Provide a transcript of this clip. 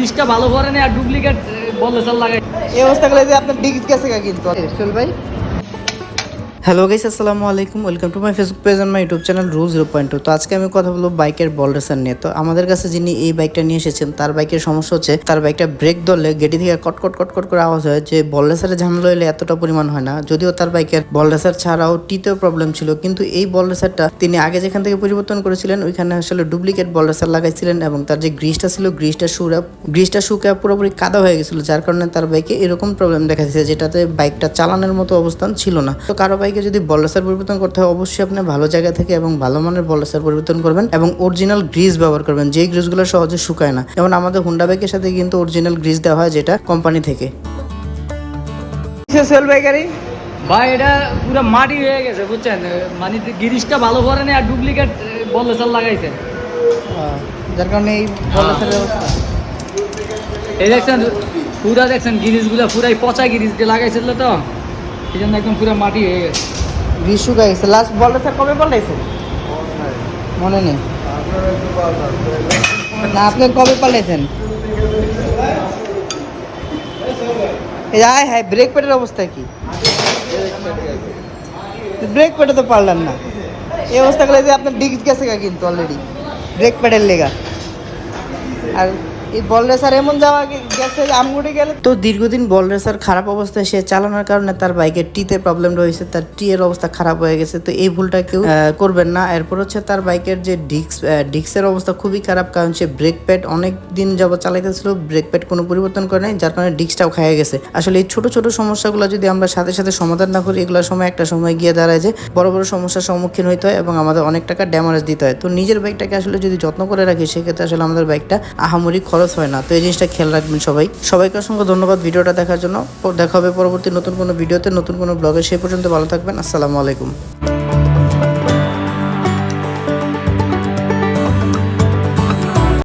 জিনিসটা ভালো করে না আর ডুপ্লিকেট বলে চাল লাগাই। এই অবস্থা গেলে যে আপনার ডিগ্রি গেছে কিন্তু। ভাই? হ্যালো গাইস আসসালামু আলাইকুম welcome to my Facebook page and my YouTube channel rule zero point two তো আজকে আমি কথা বলব বাইকের বল রেসার নিয়ে। তো আমাদের কাছে যিনি এই বাইকটা নিয়ে এসেছেন, তার বাইকের সমস্যা হচ্ছে, তার বাইকটা ব্রেক ধরলে গেটি থেকে কট কট কট কট করে আওয়াজ হয় যে বল রেসারে ঝামেলা হলে এতটা পরিমাণ হয় না। যদিও তার বাইকের বল রেসার ছাড়াও টিতেও প্রবলেম ছিল, কিন্তু এই বল রেসারটা তিনি আগে যেখান থেকে পরিবর্তন করেছিলেন, ওইখানে আসলে ডুপ্লিকেট বল রেসার লাগাইছিলেন এবং তার যে গ্রিসটা ছিল গ্রিসটা শুরা গ্রিসটা শুকা পুরোপুরি কাদা হয়ে গেছিল, যার কারণে তার বাইকে এরকম প্রবলেম দেখা দিচ্ছে যেটাতে বাইকটা চালানোর মতো অবস্থান ছিল না। তো কারও বাইকে যদি বল রেসার পরিবর্তন করতে হয় অবশ্যই আপনি ভালো জায়গা থেকে এবং ভালো মানের বল রেসার পরিবর্তন করবেন এবং অরিজিনাল গ্রিস ব্যবহার করবেন যেই গ্রিসগুলো সহজে শুকায় না। যেমন আমাদের হুন্ডা বাইকের সাথে কিন্তু অরিজিনাল গ্রিস দেওয়া হয় যেটা কোম্পানি থেকে। সেল বাইকারি ভাই এটা পুরো মাটি হয়ে গেছে বুঝছেন? মানে গিরিশটা ভালো করে না আর ডুপ্লিকেট বলে চাল লাগাইছে। যার কারণে এই অবস্থা। এই দেখছেন পুরা দেখছেন গিরিশগুলো পুরাই পচা গিরিশ দিয়ে লাগাইছিল তো। এই জন্য একদম পুরো মাটি হয়ে গেছে। গ্রিস শুকায় গেছে লাস্ট বল রেসার কবে পাল্টাইছে মনে নেই। না, আপনি কবে পাল্টাইছেন এই আয় হ্যাঁ ব্রেক প্যাডের অবস্থা কি? ব্রেক প্যাডে তো পারলেন না। এই অবস্থা গেলে যে আপনার ডিস্ক গেছে গা কিন্তু অলরেডি ব্রেক প্যাডের লেগা। আর এই বল রেসার এমন যাওয়া গেছে গেলে তো দীর্ঘদিন বল রেসার খারাপ অবস্থায় সে চালানোর কারণে তার বাইকের টিতে প্রবলেম রয়েছে, তার টি এর অবস্থা খারাপ হয়ে গেছে, তো এই ভুলটা কেউ করবেন না। এরপর হচ্ছে তার বাইকের যে ডিস্ক ডিস্কের অবস্থা খুবই খারাপ, কারণ সে ব্রেক প্যাড অনেক দিন যাবত চালাইতেছিল ব্রেক প্যাড কোনো পরিবর্তন করে নাই, যার কারণে ডিস্কটাও খাইয়ে গেছে। আসলে এই ছোট ছোট সমস্যাগুলো যদি আমরা সাথে সাথে সমাধান না করি এগুলোর সময় একটা সময় গিয়ে দাঁড়ায় যে বড় বড় সমস্যার সম্মুখীন হইতে হয় এবং আমাদের অনেক টাকা ড্যামারেজ দিতে হয়। তো নিজের বাইকটাকে আসলে যদি যত্ন করে রাখি, সেক্ষেত্রে আসলে আমাদের বাইকটা আহামরি খরচ হয় না। তো এই জিনিসটা খেয়াল রাখবেন সবাই। সবাইকে অসংখ্য ধন্যবাদ ভিডিওটা দেখার জন্য। দেখা হবে পরবর্তী নতুন কোনো ভিডিওতে, নতুন কোনো ব্লগে। সেই পর্যন্ত ভালো থাকবেন। আসসালামু আলাইকুম।